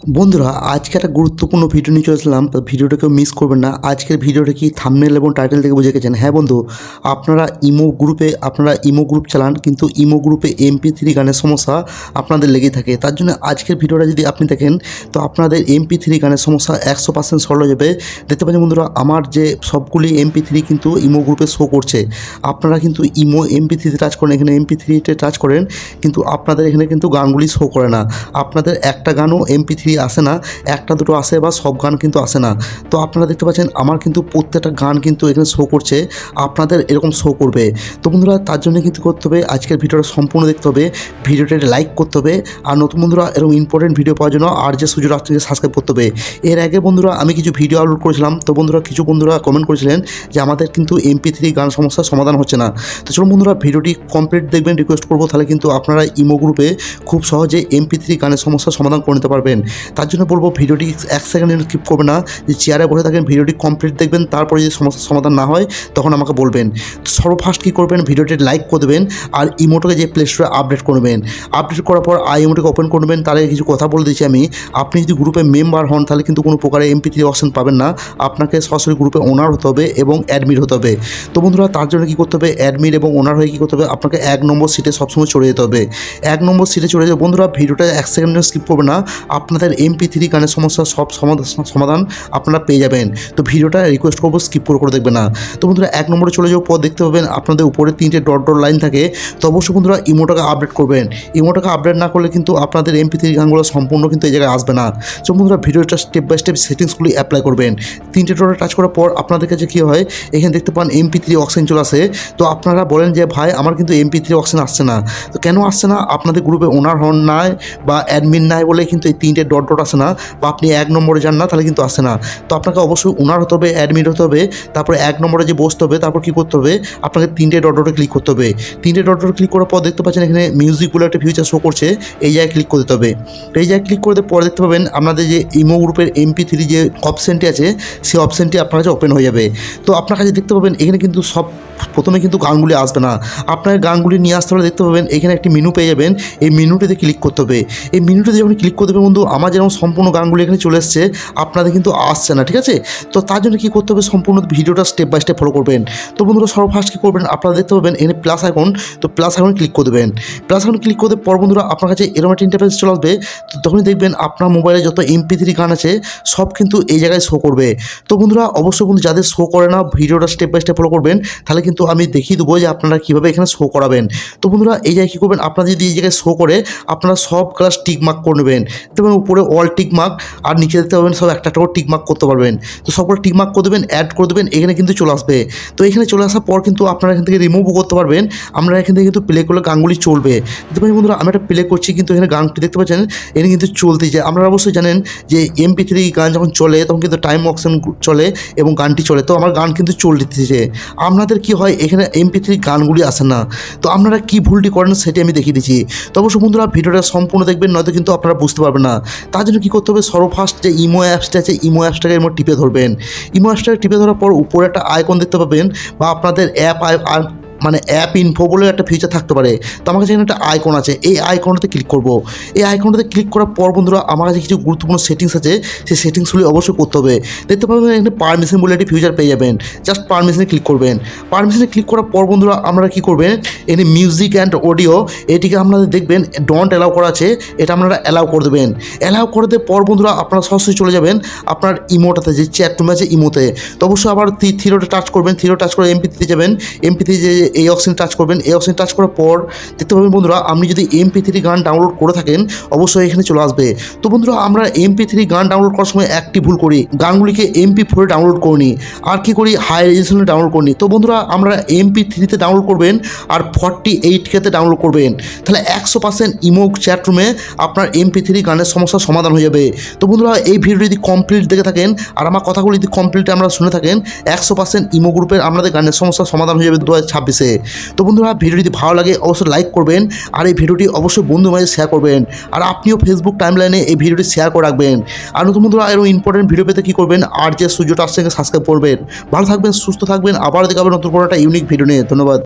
বন্ধুরা, আজকে একটা গুরুত্বপূর্ণ ভিডিও নিয়ে চলেছিলাম তো ভিডিওটাকেও মিস করবেন না। আজকের ভিডিওটা কি থামনেল এবং টাইটেল থেকে বুঝে গেছেন? হ্যাঁ বন্ধু, আপনারা ইমো গ্রুপে আপনারা ইমো গ্রুপ চালান, কিন্তু ইমো গ্রুপে এমপি থ্রি গানের সমস্যা আপনাদের লেগেই থাকে। তার জন্য আজকের ভিডিওটা যদি আপনি দেখেন, তো আপনাদের এমপি থ্রি গানের সমস্যা একশো পার্সেন্ট সলভ হয়ে যাবে। দেখতে পাচ্ছেন বন্ধুরা, আমার যে সবগুলি এমপি থ্রি কিন্তু ইমো গ্রুপে শো করছে। আপনারা কিন্তু ইমো এমপি থ্রিতে টাচ করেন, এখানে এমপি থ্রিতে টাচ করেন, কিন্তু আপনাদের এখানে কিন্তু গানগুলি শো করে না। আপনাদের একটা গানও এমপি থ্রি আসে না, একটা দুটো আসে বা সব গান কিন্তু আসে না। তো আপনারা দেখতে পাচ্ছেন, আমার কিন্তু প্রত্যেকটা গান কিন্তু এখানে শো করছে, আপনাদের এরকম শো করবে। তো বন্ধুরা, তার জন্য কিন্তু করতে হবে, আজকের ভিডিওটা সম্পূর্ণ দেখতে হবে, ভিডিওটা লাইক করতে হবে, আর নতুন বন্ধুরা, এরকম ইম্পর্টেন্ট ভিডিও পাওয়ার জন্য আর যে সুযোগ আসছে সাবস্ক্রাইব করতে হবে। এর আগে বন্ধুরা, আমি কিছু ভিডিও আপলোড করেছিলাম, তো বন্ধুরা, কিছু বন্ধুরা কমেন্ট করেছিলেন যে আমাদের কিন্তু এমপি থ্রি গান সমস্যার সমাধান হচ্ছে না। তো চলুন বন্ধুরা ভিডিওটি কমপ্লিট দেখবেন রিকোয়েস্ট করব, তাহলে কিন্তু আপনারা ইমো গ্রুপে খুব সহজে এমপি থ্রি গানের সমস্যার সমাধান করে নিতে পারবেন। তার জন্য বলব ভিডিওটি এক সেকেন্ড স্কিপ করবে না। যে চেয়ারে বসে থাকেন, ভিডিওটি কমপ্লিট দেখবেন, তারপরে যদি সমস্যার সমাধান না হয়, তখন আমাকে বলবেন। সর্বফার্স্ট কী করবেন, ভিডিওটি লাইক করে দেবেন আর ইমোটোকে যে প্লে স্টোরে আপডেট করবেন আপডেট করার পর আই ইমোটোকে ওপেন করবেন তাহলে কিছু কথা বলে দিচ্ছি আমি। আপনি যদি গ্রুপে মেম্বার হন, তাহলে কিন্তু কোনো প্রকারে এমপি থ্রি অপশন পাবেন না। আপনাকে সরাসরি গ্রুপে ওনার হতে হবে এবং অ্যাডমিট হতে হবে। তো বন্ধুরা, তার জন্য কী করতে হবে? অ্যাডমিট এবং ওনার হয়ে কী করতে হবে? আপনাকে এক নম্বর সিটে সবসময় চলে যেতে হবে। এক নম্বর সিটে চলে যাবে বন্ধুরা, ভিডিওটা এক সেকেন্ড স্কিপ করবে না। আপনাদের এমপি থ্রি গানের সমস্যার সব সমাধান আপনারা পেয়ে যাবেন। তো ভিডিওটা রিকোয়েস্ট করব স্কিপ করে করে দেখবে না। তো বন্ধুরা, এক নম্বরে চলে যাওয়ার পর দেখতে পাবেন আপনাদের উপরে তিনটে ডট ডট লাইন থাকে। তো অবশ্যই বন্ধুরা, ইমোটাকে আপডেট করবেন। ইমোটাকে আপডেট না করলে কিন্তু আপনাদের এমপি থ্রি গানগুলো সম্পূর্ণ কিন্তু এই জায়গায় আসবে না। তো বন্ধুরা, ভিডিওটা স্টেপ বাই স্টেপ সেটিংসগুলি অ্যাপ্লাই করবেন। তিনটে ডটে টাচ করার পর আপনাদের কাছে কী হয়, এখানে দেখতে পান এমপি থ্রি অক্সিজেন চলে আসে। তো আপনারা বলেন যে, ভাই, আমার কিন্তু এমপি থ্রি অক্সিজেন আসছে না। তো কেন আসছে না? আপনাদের গ্রুপে ওনার হন নাই বা অ্যাডমিন নাই বলে কিন্তু এই তিনটে ডট ডট আসে না, বা আপনি এক নম্বরে যান না, তাহলে কিন্তু আসে না। তো আপনাকে অবশ্যই ওনার হতে হবে অ্যাডমিট হতে হবে, তারপরে এক নম্বরে যে বসতে হবে, তারপর কী করতে হবে, আপনাকে তিনটে ডট ডটে ক্লিক করতে হবে। তিনটে ডট ডটে ক্লিক করার পর দেখতে পাচ্ছেন এখানে মিউজিক বলে একটা ফিউচার শো করছে, এই জায়গায় ক্লিক করে দিতে হবে। এই জায়গায় ক্লিক করে পরে দেখতে পাবেন, আপনাদের যে ইমো গ্রুপের এমপি থ্রি যে অপশানটি আছে, সেই অপশানটি আপনার কাছে ওপেন হয়ে যাবে। তো আপনার কাছে দেখতে পাবেন, এখানে কিন্তু সব প্রথমে কিন্তু গানগুলি আসবে না। আপনার গানগুলি নিয়ে আসতে হলে দেখতে পাবেন, এখানে একটি মেনু পেয়ে যাবেন। এই মেনুটিতে ক্লিক করতে হবে। এই মেনুটিতে যখন ক্লিক করতে হবে বন্ধু, আমার যেরকম সম্পূর্ণ গানগুলি এখানে চলে এসছে, আপনাদের কিন্তু আসছে না, ঠিক আছে? তো তার জন্য কী করতে হবে, সম্পূর্ণ ভিডিওটা স্টেপ বাই স্টেপ ফলো করবেন। তো বন্ধুরা, সর্বফার্স্ট কী করবেন, আপনারা দেখতে পাবেন, এখানে প্লাস আইকন তো প্লাস আইকন ক্লিক করে দেবেন। প্লাস আইকন ক্লিক করতে পর বন্ধুরা, আপনার কাছে এরকম একটা ইন্টারফেস চলে আসবে। তো তখনই দেখবেন, আপনার মোবাইলে যত এমপি থ্রি গান আছে, সব কিন্তু এই জায়গায় শো করবে। তো বন্ধুরা, অবশ্যই বন্ধু, যাদের শো করে না, ভিডিওটা স্টেপ বাই স্টেপ ফলো করবেন, তাহলে কিন্তু আমি দেখিয়ে দেবো যে আপনারা কীভাবে এখানে শো করাবেন। তো বন্ধুরা, এই জায়গায় কী করবেন? আপনারা যদি এই জায়গায় শো করে, আপনারা সব ক্লাস টিক মার্ক করে নেবেন। দেখবেন উপরে অল টিক মার্ক আর নিচে দেখতে পাবেন সব একটা করে টিক মার্ক করতে পারবেন। তো সবগুলো টিক মার্ক করে দেবেন অ্যাড করে দেবেন, এখানে কিন্তু চলে আসবে। তো এখানে চলে আসার পর কিন্তু আপনারা এখান থেকে রিমুভও করতে পারবেন। আমরা এখান থেকে কিন্তু প্লে করলে গানগুলি চলবে। দেখতে পাচ্ছেন বন্ধুরা, আমি একটা প্লে করছি, কিন্তু এখানে গানটি দেখতে পাচ্ছেন এখানে কিন্তু চলতে যায়। আপনারা অবশ্যই জানেন যে এমপি থ্রি গান যখন চলে, তখন কিন্তু টাইম অপশন চলে এবং গানটি চলে। তো আমার গান কিন্তু চলতেছে আপনাদের কি হয়, এখানে এমপি থ্রি গানগুলি আসে না। তো আপনারা কী ভুলটি করেন সেটি আমি দেখিয়ে দিচ্ছি। তো অবশ্য বন্ধুরা, ভিডিওটা সম্পূর্ণ দেখবেন, নয়তো কিন্তু আপনারা বুঝতে পারবেন না। তার জন্য কী করতে হবে, সর্বফার্স্ট যে ইমো অ্যাপসটা আছে, ইমো অ্যাপসটাকে এমন টিপে ধরবেন। ইমো অ্যাপসটাকে টিপে ধরার পর উপরে একটা আইকন দেখতে পাবেন, বা আপনাদের অ্যাপ মানে অ্যাপ ইনফো বলেও একটা ফিচার থাকতে পারে। তো আমার কাছে এখানে একটা আইকন আছে। এই আইকনটাতে ক্লিক করব। এই আইকনটাতে ক্লিক করার পর বন্ধুরা, আমার কাছে কিছু গুরুত্বপূর্ণ সেটিংস আছে। সেই সেটিংসগুলি অবশ্যই করতে হবে। দেখতে পাবেন এখানে পারমিশন বলে একটি ফিচার পেয়ে যাবেন। জাস্ট পারমিশনে ক্লিক করবেন। পারমিশনে ক্লিক করার পর বন্ধুরা, আপনারা কী করবেন? এখানে মিউজিক অ্যান্ড অডিও এটিকে আপনাদের দেখবেন ডন্ট অ্যালাউ করা আছে। এটা আপনারা অ্যালাউ করে দেবেন। অ্যালাউ করে দেওয়ার পর বন্ধুরা, আপনারা সরাসরি চলে যাবেন আপনার ইমোটাতে যে চ্যাট রুম আছে ইমোতে তো অবশ্যই আবার থিরোটা টাচ করবেন। থিরো টাচ করে এমপিতে যাবেন। এমপিতে যে এই অপশন টাচ করবেন। এই অপশন টাচ করার পর দেখতে পাবেন বন্ধুরা, আপনি যদি এমপি থ্রি গান ডাউনলোড করে থাকেন, অবশ্যই এখানে চলে আসবে। তো বন্ধুরা, আমরা এমপি থ্রি গান ডাউনলোড করার সময় একটি ভুল করি। গানগুলিকে এমপি ফোরে ডাউনলোড করিনি। আর কি করি? হাই রেজলিউশনে ডাউনলোড করিনি। তো বন্ধুরা, আমরা এমপি থ্রিতে ডাউনলোড করবেন আর ফর্টি এইট কেতে ডাউনলোড করবেন। তাহলে একশো পার্সেন্ট ইমো চ্যাটরুমে আপনার এমপি থ্রি গানের সমস্যার সমাধান হয়ে যাবে। তো বন্ধুরা, এই ভিডিও যদি কমপ্লিট দেখে থাকেন, আর আমার কথাগুলি যদি কমপ্লিট আমরা শুনে থাকেন, একশো পার্সেন্ট ইমো গ্রুপের আমাদের গানের সমস্যার সমাধান হয়ে যাবে দু হাজার ছাব্বিশে। তো বন্ধুরা ভিডিও যদি ভালো লাগে, অবশ্যই লাইক করবেন। আর এই ভিডিওটি অবশ্যই বন্ধু মাঝে শেয়ার করবেন। আর আপনিও ফেসবুক টাইমলাইনে এই ভিডিওটি শেয়ার করে রাখবেন। আর নতুন বন্ধুরা এরকম ইম্পর্টেন্ট ভিডিও পেতে কী করবেন? আর যে সূর্যটা আসছে সাবস্ক্রাইব করবেন। ভালো থাকবেন, সুস্থ থাকবেন। আবার দেখাবেন নতুন কোনো একটা ইউনিক ভিডিও নিয়ে। ধন্যবাদ।